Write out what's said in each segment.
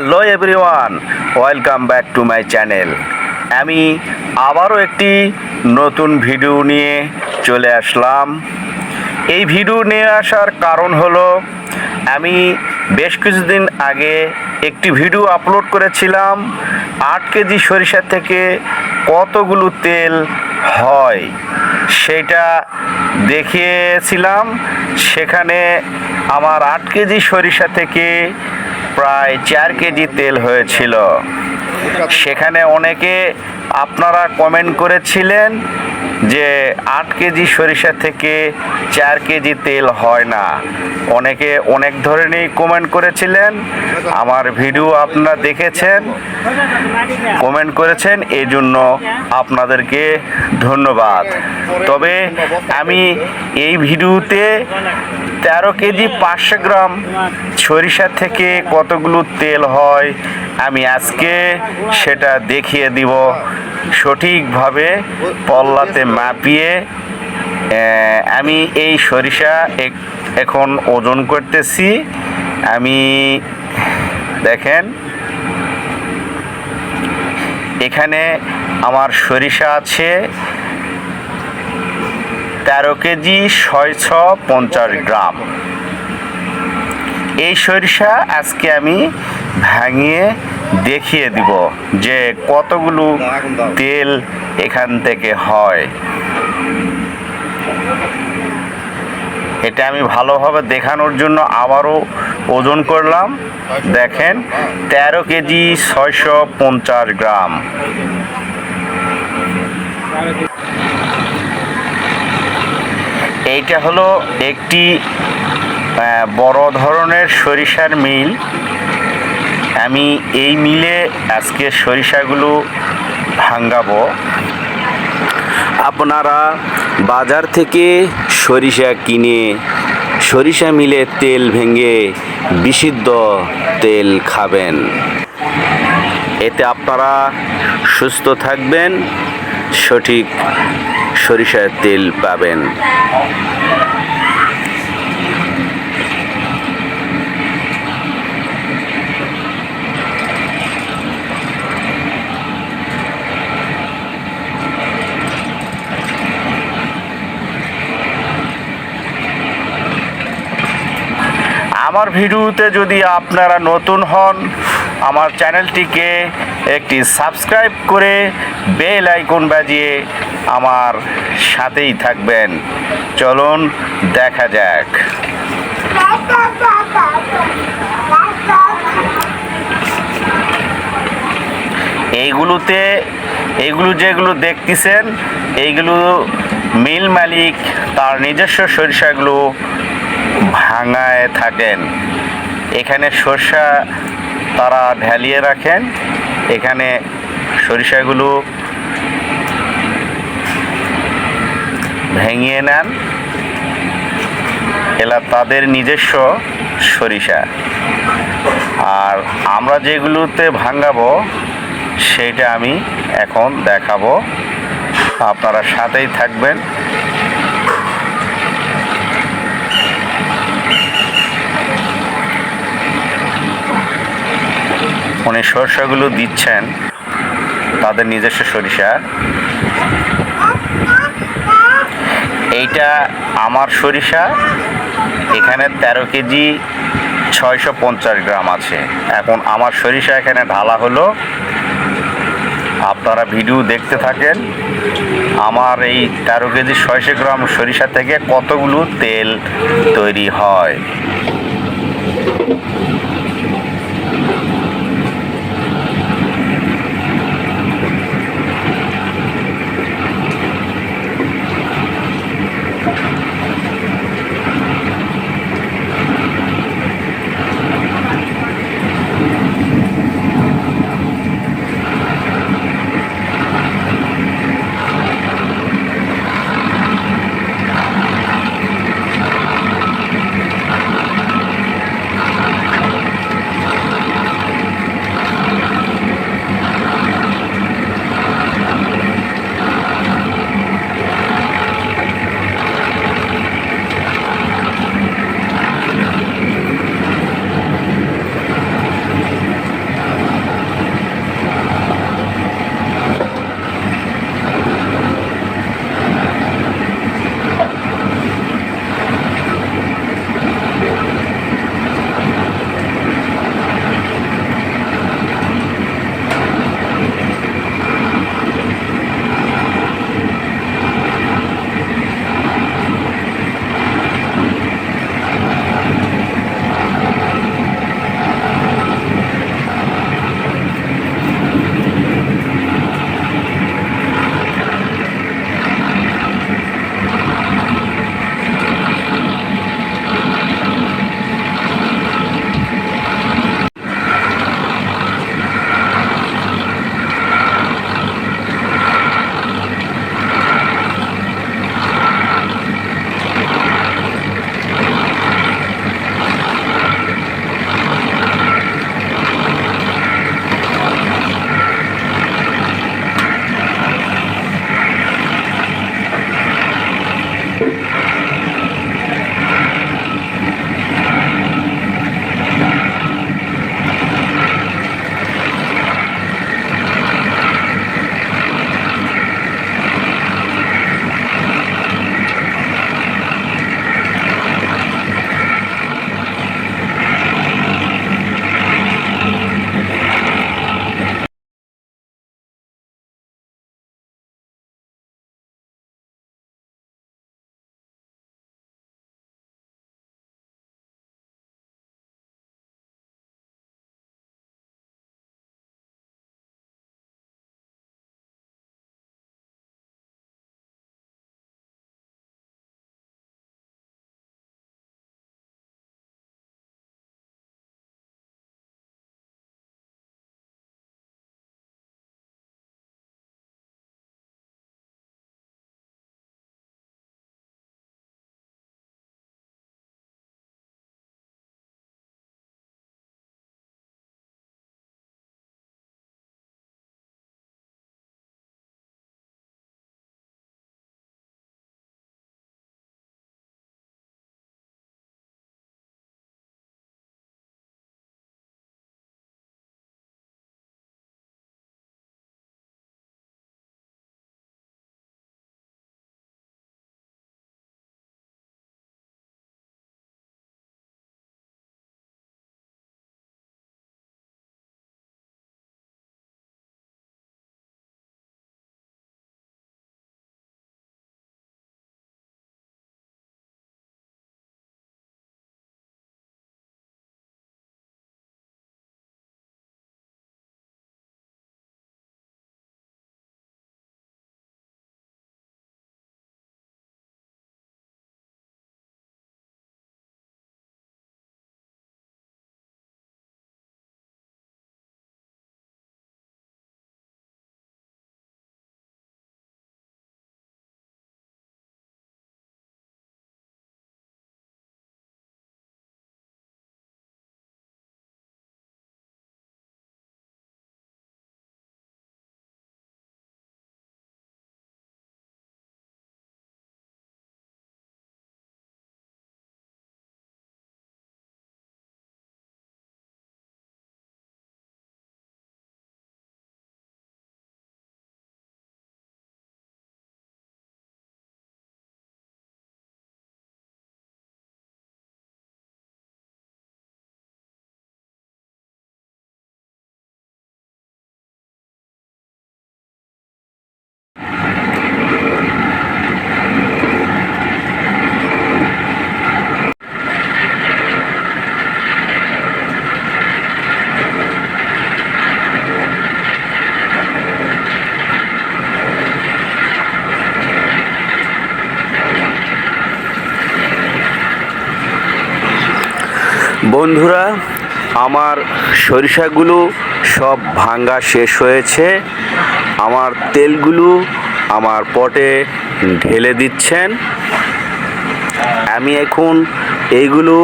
Hello everyone, welcome back to my channel. আমি আবারও একটি নতুন ভিডিও নিয়ে চলে আসলাম। এই ভিডিও নিয়ে আসার কারণ হলো, আমি বেশ কিছুদিন আগে একটি ভিডিও আপলোড করেছিলাম, আট কেজি সরিষা থেকে কতগুলো তেল হয় সেটা দেখিয়েছিলাম। সেখানে আমার আট কেজি সরিষা থেকে প্রায় চার কেজি তেল হয়েছিল। সেখানে অনেকে আপনারা কমেন্ট করেছিলেন যে আট কেজি সরিষা থেকে চার কেজি তেল হয় না। অনেকে অনেক ধরনেরই কমেন্ট করেছিলেন। আমার ভিডিও আপনারা দেখেছেন। কমেন্ট করেছেন এই জন্য আপনাদেরকে ধন্যবাদ। তবে আমি এই ভিডিওতে তেরো কেজি পাঁচশো গ্রাম সরিষা থেকে কতগুলো তেল হয়, আমি আজকে সেটা দেখিয়ে দিব সঠিকভাবে পল্লাতে মাপিয়ে আমি এই সরিষা এখন ওজন করতেছি। আমি, দেখেন, এখানে আমার সরিষা আছে তেরো কেজি ছয়শো পঞ্চাশ গ্রাম। এই সরিষা আজকে আমি ভাঙিয়ে দেখিয়ে দিব যে কতগুলো তেল এখান থেকে হয়। এটা আমি ভালোভাবে দেখানোর জন্য আবারও ওজন করলাম। দেখেন, তেরো কেজি ছয়শো পঞ্চাশ গ্রাম। এইটা হলো একটি বড় ধরনের সরিষার মিল। আমি এই মিলে আজকে সরিষাগুলো ভাঙ্গাবো আপনারা বাজার থেকে সরিষা কিনে সরিষা মিলে তেল ভেঙে বিশুদ্ধ তেল খাবেন। এতে আপনারা সুস্থ থাকবেন, সঠিক সরিষার তেল পাবেন। আমার ভিডিওতে যদি আপনারা নতুন হন, আমার চ্যানেলটিকে একটি সাবস্ক্রাইব করে বেল আইকন বাজিয়ে আমার সাথেই থাকবেন। চলুন, দেখা যাক। এইগুলোতে, এইগুলো যেগুলো দেখতেছেন, এইগুলো মিল মালিক, তার নিজস্ব সরিষাগুলো ভাঙায় থাকেন। এখানে সরষা তারা ঢালিয়ে রাখেন। এখানে সরিষাগুলো ভেঙিয়ে নেন। এলা তাদের নিজস্ব সরিষা। আর আমরা যেগুলোতে ভাঙাবো, সেইটা আমি এখন দেখাবো। আপনারা সাথেই থাকবেন। উনি সরষাগুলো দিচ্ছেন, তাদের নিজস্ব সরিষা। এইটা আমার সরিষা, এখানে তেরো কেজি ছয়শো পঞ্চাশ গ্রাম আছে। এখন আমার সরিষা এখানে ঢালা হলো। আপনারা ভিডিও দেখতে থাকেন, আমার এই তেরো কেজি ছয়শো গ্রাম সরিষা থেকে কতগুলো তেল তৈরি হয়? বন্ধুরা, আমার সরিষাগুলো সব ভাঙ্গা শেষ হয়েছে। আমার তেলগুলো আমার পটে ঢেলে দিচ্ছেন। আমি এখন এইগুলো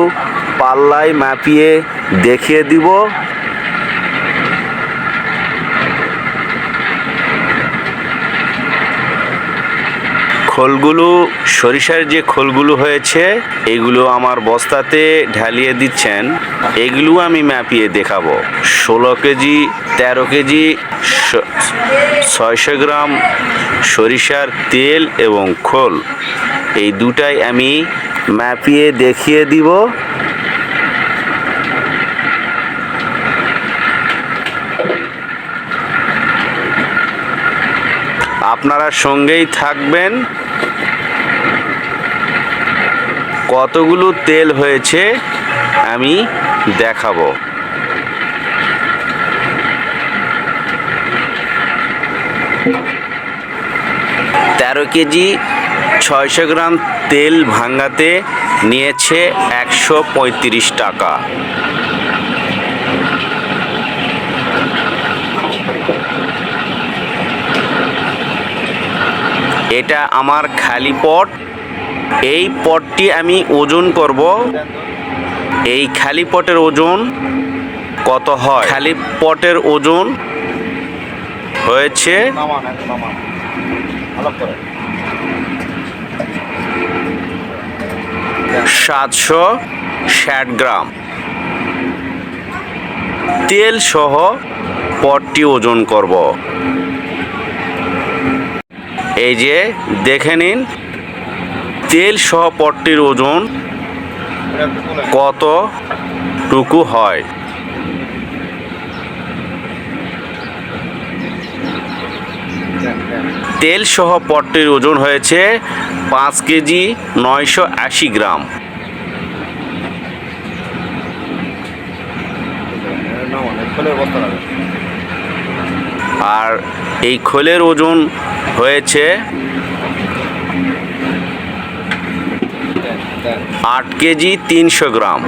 পাল্লায় মাপিয়ে দেখিয়ে দিব। খোলগুলো, সরিষার যে খোলগুলো হয়েছে, এগুলো আমার বস্তাতে ঢালিয়ে দিচ্ছেন। এগুলো আমি মাপিয়ে দেখাবো। ষোলো কেজি, তেরো কেজি ছয়শো গ্রাম সরিষার তেল এবং খোল। এই দুটাই আমি মাপিয়ে দেখিয়ে দিব। আপনারা সঙ্গেই থাকবেন। কতগুলো তেল হয়েছে আমি দেখাবো। তেরো কেজি ছয়শো গ্রাম তেল ভাঙ্গাতে নিয়েছে একশো পঁয়ত্রিশ টাকা। এটা আমার খালি পট। এই পটটি আমি ওজন করব। এই খালি পটের ওজন কত হয়? খালি পটের ওজন হয়েছে সাতশো ষাট গ্রাম। তেল সহ পটটি ওজন করব। এই যে দেখে নিন। তেল সহ পটটির ওজন কতটুকু হয়? তেল সহ পটটির ওজন হয়েছে পাঁচ কেজি নয়শো আশি গ্রাম। আর এই খোলের ওজন হয়েছে আট কেজি তিনশো গ্রাম।